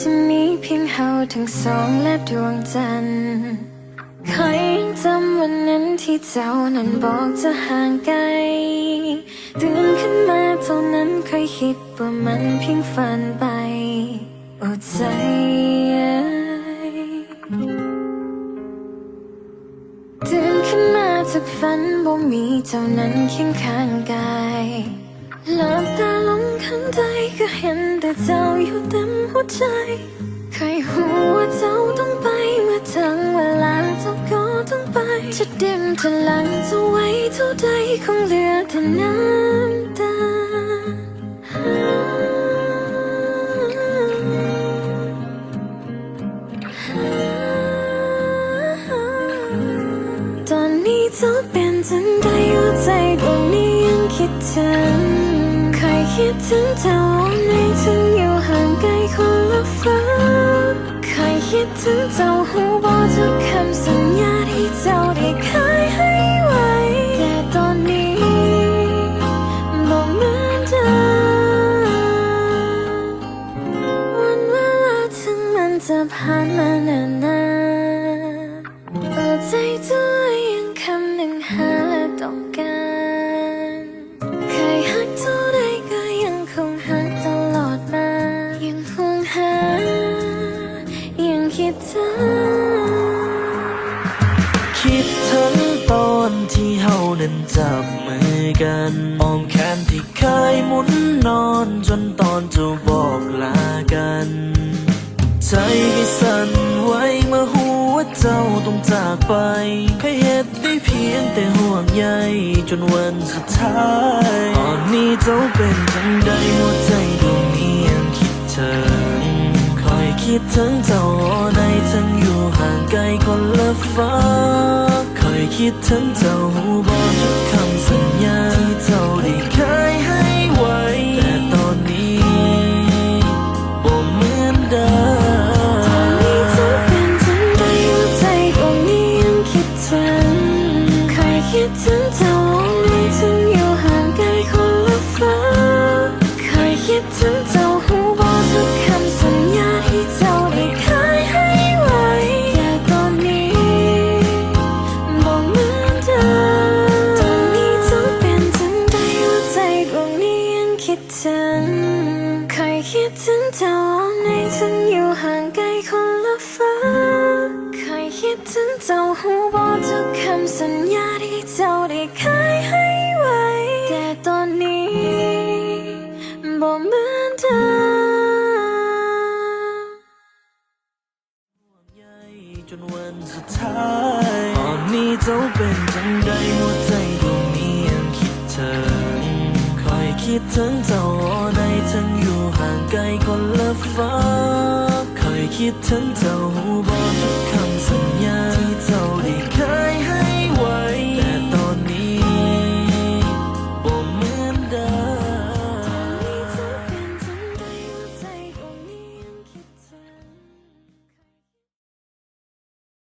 จะมีเพียงเราทั้งสองและดวงจันทร์เคยยังจำวันนั้นที่เจ้านั้นบอกจะห่างไกลตื่นขึ้นมาเท่านั้นเคยคิดว่ามันเพียงฝันไปโอ้ใจเตื่นขึ้นมาจากฝันบ่มีเจ้านั้นเคียงข้างกาย หลับตาลงข้างใจก็เห็นแต่เจ้าอยู่เต็มหัวใจเคยหัวาเจ้าต้องไปเมื่อถึงเวลาเจ้าก็ต้องไป จะดิ่มจะหลังจะไว้เท่าใดคงเหลือแต่น้ำตาตอนนี้เจ้าเป็นจังใดหัวใจดวงนี้ยังคิดถึง คิดถึงเจ้าในถึงอยู่ห่างไกลคนละฟ้าเคยคิดถึงเจ้าหูบอกทุกคำสัญญาที่เจ้าได้เคยให้ไว้ แต่ตอนนี้บอกเหมือนเดิมวันเวลาถึงมันจะผ่านมานานนาน ตอนที่เฮานั้นจับมือกันอ้อมแขนที่เคยหมุนนอนจนตอนจะบอกลากัน ใจก็สั่นไหวเมื่อหัวเจ้าต้องจากไปเคยเหตุได้เพียงแต่ห่วงใยจนวันสุดท้ายตอนนี้เจ้าเป็นจังใดหัวใจดวงนี้ยังคิดถึงคอยคิดถึงเจ้า คิดถึงเจ้าบอกทุกคำสัญญาที่เจ้าได้เคยให้ไว้ แต่ตอนนี้บ่เหมือนเดิมตอนนี้เธอเป็นจังใดหัวใจดวงนี้ยังคิดถึงเคยคิดถึงเจ้าในถึงอยู่ห่างไกลคนละฟ้าเคยคิดถึงเจ้า คิดถึงเจ้าในถึงอยู่ห่างไกลคนละฟ้าเคยคิดถึงเจ้าหูบอกทุกคำสัญญาที่เจ้าได้เคยให้ไว้ แต่ตอนนี้บอกเหมือนเดิมใยจนวันสุดท้ายตอนนี้เจ้าเป็นจังใดหัวใจดวงนี้ยังคิดถึงคอยคิดถึงเจ้าใน คิดถึงเจ้าบอกทุกคำสัญญา